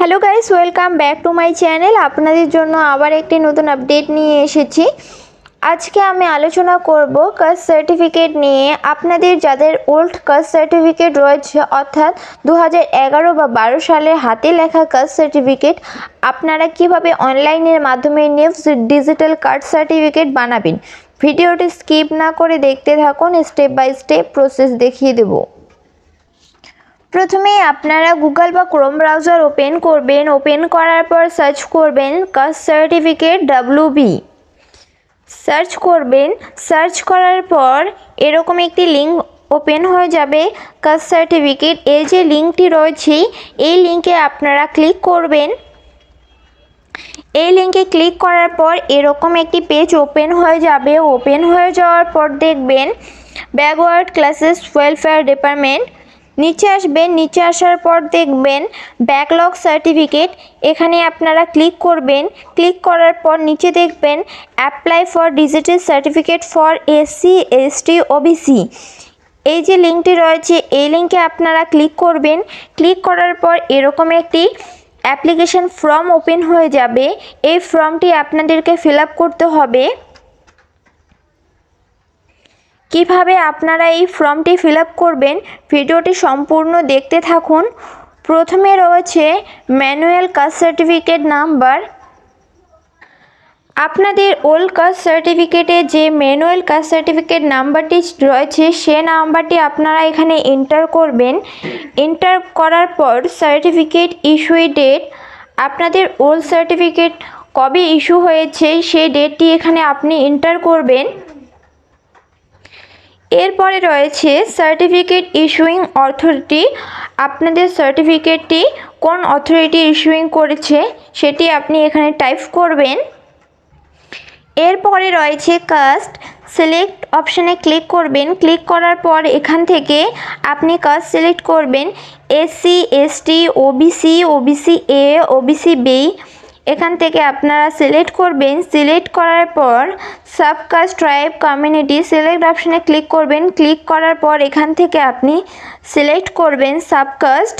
Hello guys welcome back to my channel আপনাদের জন্য আবার একটি নতুন আপডেট নিয়ে এসেছি। আজকে আমি আলোচনা করব কাস্ট সার্টিফিকেট নিয়ে। আপনাদের যাদের ওল্ড কাস্ট সার্টিফিকেট রয়েছে, অর্থাৎ দু এগারো বা বারো সালের হাতে লেখা কাস্ট সার্টিফিকেট আপনারা কীভাবে অনলাইনের মাধ্যমে নিউজ ডিজিটাল কার্ড সার্টিফিকেট বানাবেন? ভিডিওটি স্কিপ না করে দেখতে থাকুন স্টেপ বাই স্টেপ প্রসেস দেখিয়ে দেবো। প্রথমে আপনারা গুগল বা ক্রোম ব্রাউজার ওপেন করবেন। ওপেন করার পর সার্চ করবেন caste certificate W B. Search করবেন। সার্চ করার পর এরকম একটি লিঙ্ক ওপেন হয়ে যাবে, কাস্ট সার্টিফিকেট। এই যে লিঙ্কটি রয়েছে, এই লিঙ্কে আপনারা ক্লিক করবেন। এই লিঙ্কে ক্লিক করার পর এরকম একটি পেজ ওপেন হয়ে যাবে। ওপেন হয়ে যাওয়ার পর দেখবেন ব্যাকওয়ার্ড ক্লাসেস ওয়েলফেয়ার ডিপার্টমেন্ট। নিচে আসবেন, নিচে আসার পর দেখবেন ব্যাকলগ সার্টিফিকেট এখানে আপনারা ক্লিক করবেন। ক্লিক করার পর নিচে দেখবেন apply for digital certificate for SC ST OBC এই যে লিঙ্কটি রয়েছে, এই লিঙ্কে আপনারা ক্লিক করবেন। ক্লিক করার পর এরকম একটি অ্যাপ্লিকেশন ফর্ম ওপেন হয়ে যাবে। এই ফর্মটি আপনাদেরকে ফিল করতে হবে। কীভাবে আপনারা এই ফর্মটি ফিল করবেন, ভিডিওটি সম্পূর্ণ দেখতে থাকুন। প্রথমে রয়েছে ম্যানুয়াল কাস্ট সার্টিফিকেট নাম্বার। আপনাদের ওল্ড কাস্ট সার্টিফিকেটে যে ম্যানুয়াল কাস্ট সার্টিফিকেট নাম্বারটি রয়েছে, সে নাম্বারটি আপনারা এখানে এন্টার করবেন। এন্টার করার পর সার্টিফিকেট ইস্যুই ডেট। আপনাদের ওল্ড সার্টিফিকেট কবে ইস্যু হয়েছে, সেই ডেটটি এখানে আপনি এন্টার করবেন। এরপরে রয়েছে সার্টিফিকেট ইস্যুইং অথরিটি আপনাদের সার্টিফিকেটটি কোন অথরিটি ইস্যুইং করেছে সেটি আপনি এখানে টাইপ করবেন। এরপরে রয়েছে কাস্ট সিলেক্ট অপশানে ক্লিক করবেন। ক্লিক করার পর এখান থেকে আপনি কাস্ট সিলেক্ট করবেন। SC ST OBC OBC A OBC B এখান থেকে আপনারা সিলেক্ট করবেন। সিলেক্ট করার পর সাবকাস্ট ট্রাইব কমিউনিটি সিলেক্ট অপশানে ক্লিক করবেন। ক্লিক করার পর এখান থেকে আপনি সিলেক্ট করবেন সাবকাস্ট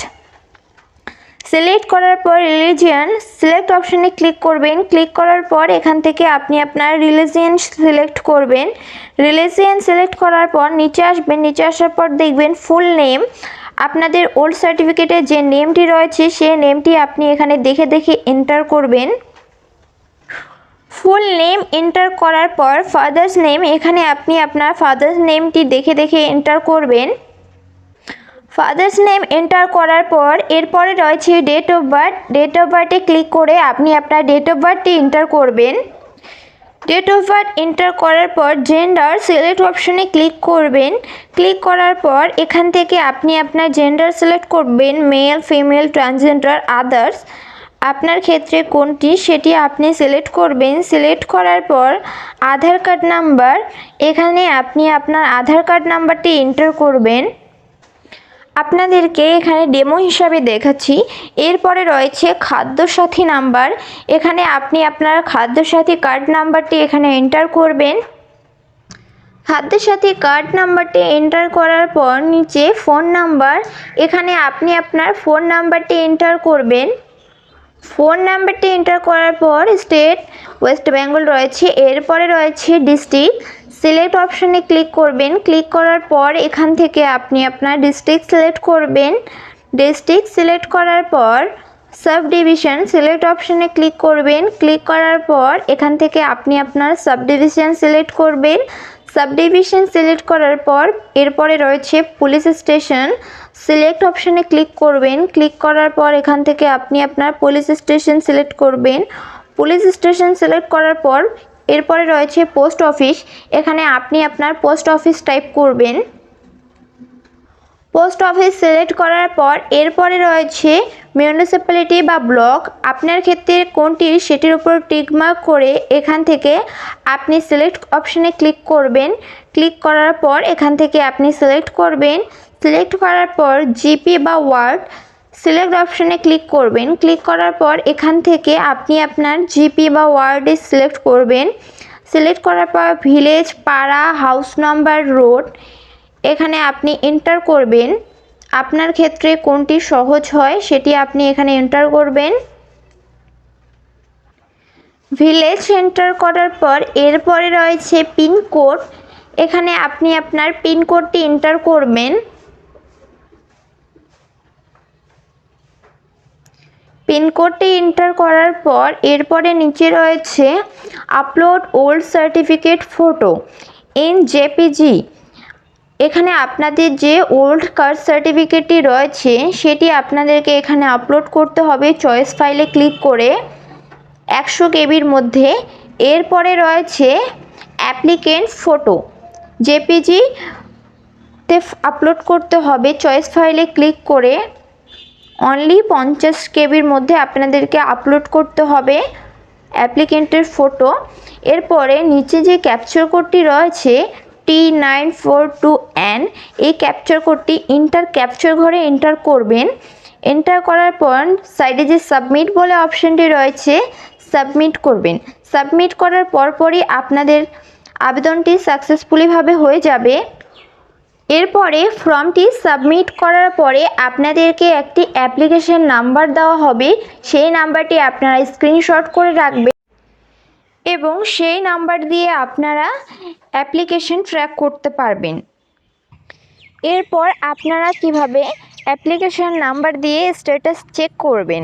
সিলেক্ট করার পর রিলিজিয়ান সিলেক্ট অপশানে ক্লিক করবেন। ক্লিক করার পর এখান থেকে আপনি আপনার রিলিজিয়ান সিলেক্ট করবেন। রিলিজিয়ান সিলেক্ট করার পর নিচে আসবেন। নিচে আসার পর দেখবেন ফুল নেম আপনাদের ওল্ড সার্টিফিকেটের যে নেমটি রয়েছে, সেই নেমটি আপনি এখানে দেখে দেখে এন্টার করবেন। ফুল নেম এন্টার করার পর ফাদার্স নেম এখানে আপনি আপনার ফাদার্স নেমটি দেখে দেখে এন্টার করবেন। ফাদার্স নেম এন্টার করার পর এরপরে রয়েছে date of birth date of বার্থে click করে আপনি আপনার ডেট অফ বার্থটি এন্টার করবেন। ডেট অফ বার্থ এন্টার করার পর জেন্ডার সিলেক্ট অপশনে ক্লিক করবেন। ক্লিক করার পর এখান থেকে আপনি আপনার জেন্ডার সিলেক্ট করবেন মেল ফিমেল ট্রান্সজেন্ডার আদার্স আপনার ক্ষেত্রে কোনটি? সেটি আপনি সিলেক্ট করবেন। সিলেক্ট করার পর আধার কার্ড নাম্বার এখানে আপনি আপনার আধার কার্ড নাম্বারটি এন্টার করবেন। আপনাদেরকে এখানে ডেমো হিসাবে দেখাচ্ছি। এরপরে রয়েছে খাদ্যসাথী নাম্বার এখানে আপনি আপনার খাদ্যসাথী কার্ড নাম্বারটি এখানে এন্টার করবেন। খাদ্যসাথী কার্ড নাম্বারটি এন্টার করার পর নিচে ফোন নাম্বার এখানে আপনি আপনার ফোন নাম্বারটি এন্টার করবেন। ফোন নাম্বারটি এন্টার করার পর স্টেট ওয়েস্ট বেঙ্গল রয়েছে। এরপরে রয়েছে ডিস্ট্রিক্ট। সিলেক্ট অপশানে ক্লিক করবেন। ক্লিক করার পর এখান থেকে আপনি আপনার ডিস্ট্রিক্ট সিলেক্ট করবেন। ডিস্ট্রিক্ট সিলেক্ট করার পর সাব ডিভিশন সিলেক্ট অপশানে ক্লিক করবেন। ক্লিক করার পর এখান থেকে আপনি আপনার সাব ডিভিশন সিলেক্ট করবেন। সাব ডিভিশন সিলেক্ট করার পর এরপরে রয়েছে পুলিশ স্টেশন। সিলেক্ট অপশানে ক্লিক করবেন। ক্লিক করার পর এখান থেকে আপনি আপনার পুলিশ স্টেশন সিলেক্ট করবেন। পুলিশ স্টেশন সিলেক্ট করার পর এরপরে রয়েছে পোস্ট অফিস। এখানে আপনি আপনার পোস্ট অফিস টাইপ করবেন। পোস্ট অফিস সিলেক্ট করার পর এরপরে রয়েছে মিউনিসিপ্যালিটি বা ব্লক। আপনার ক্ষেত্রে কোনটি সেটির উপর টিকমার্ক করে এখান থেকে আপনি সিলেক্ট অপশানে ক্লিক করবেন। ক্লিক করার পর এখান থেকে আপনি সিলেক্ট করবেন। সিলেক্ট করার পর জিপি বা ওয়ার্ড সিলেক্ট অপশানে ক্লিক করবেন। ক্লিক করার পর এখান থেকে আপনি আপনার জিপি বা ওয়ার্ডে সিলেক্ট করবেন। সিলেক্ট করার পর ভিলেজ, পাড়া, হাউস নাম্বার, রোড এখানে আপনি এন্টার করবেন। আপনার ক্ষেত্রে কোনটি সহজ হয় সেটি আপনি এখানে এন্টার করবেন। ভিলেজ এন্টার করার পর এরপরে রয়েছে পিনকোড এখানে আপনি আপনার পিনকোডটি এন্টার করবেন। পিনকোডটি এন্টার করার পর এরপরে নিচে রয়েছে upload old certificate photo in JPG এখানে আপনাদের যে ওল্ড কাস্ট সার্টিফিকেটটি রয়েছে, সেটি আপনাদেরকে এখানে আপলোড করতে হবে। চয়েস ফাইলে ক্লিক করে একশো কেবির মধ্যে। এরপরে রয়েছে অ্যাপ্লিকেন্ট ফটো। জেপিজি তে আপলোড করতে হবে। চয়েস ফাইলে ক্লিক করে অনলি পঞ্চাশ কেবির মধ্যে আপনাদেরকে আপলোড করতে হবে অ্যাপ্লিকেন্টের ফটো। এরপরে নিচে যে ক্যাপচার কোডটি রয়েছে T nine four two N এই ক্যাপচার কোডটি ইন্টার ক্যাপচার ঘরে এন্টার করবেন। এন্টার করার পর সাইডে যে সাবমিট বলে অপশানটি রয়েছে সাবমিট করবেন। সাবমিট করার পরপরই আপনাদের আবেদনটি সাকসেসফুলিভাবে হয়ে যাবে। এরপরে ফর্মটি সাবমিট করার পরে আপনাদেরকে একটি অ্যাপ্লিকেশন নাম্বার দেওয়া হবে। সেই নাম্বারটি আপনারা স্ক্রিনশট করে রাখবেন। এবং সেই নাম্বার দিয়ে আপনারা অ্যাপ্লিকেশন ট্র্যাক করতে পারবেন। এরপর আপনারা কীভাবে অ্যাপ্লিকেশন নাম্বার দিয়ে স্ট্যাটাস চেক করবেন?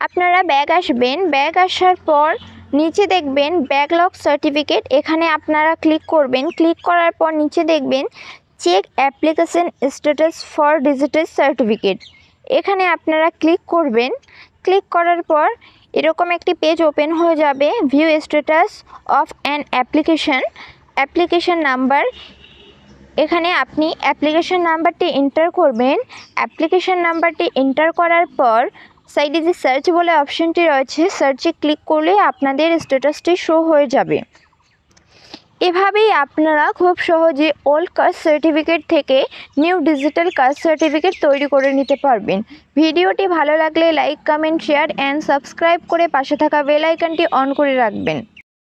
আপনারা ব্যাগ আসবেন। ব্যাগ আসার পর নিচে দেখবেন ব্যাকলগ সার্টিফিকেট। এখানে আপনারা ক্লিক করবেন। ক্লিক করার পর নিচে দেখবেন check application status for digital certificate. এখানে আপনারা ক্লিক করবেন। ক্লিক করার পর এরকম একটি পেজ ওপেন হয়ে যাবে view status of an application application number এখানে আপনি অ্যাপ্লিকেশান নাম্বারটি এন্টার করবেন। অ্যাপ্লিকেশান নাম্বারটি এন্টার করার পর সাইডে যে সার্চ বলে অপশনটি রয়েছে সার্চে ক্লিক করলে আপনাদের স্ট্যাটাসটি শো হয়ে যাবে। এভাবেই আপনারা খুব সহজে ওল্ড কাস্ট সার্টিফিকেট থেকে নিউ ডিজিটাল কাস্ট সার্টিফিকেট তৈরি করে নিতে পারবেন। ভিডিওটি ভালো লাগলে like comment share and subscribe করে পাশে থাকা বেল অন করে রাখবেন।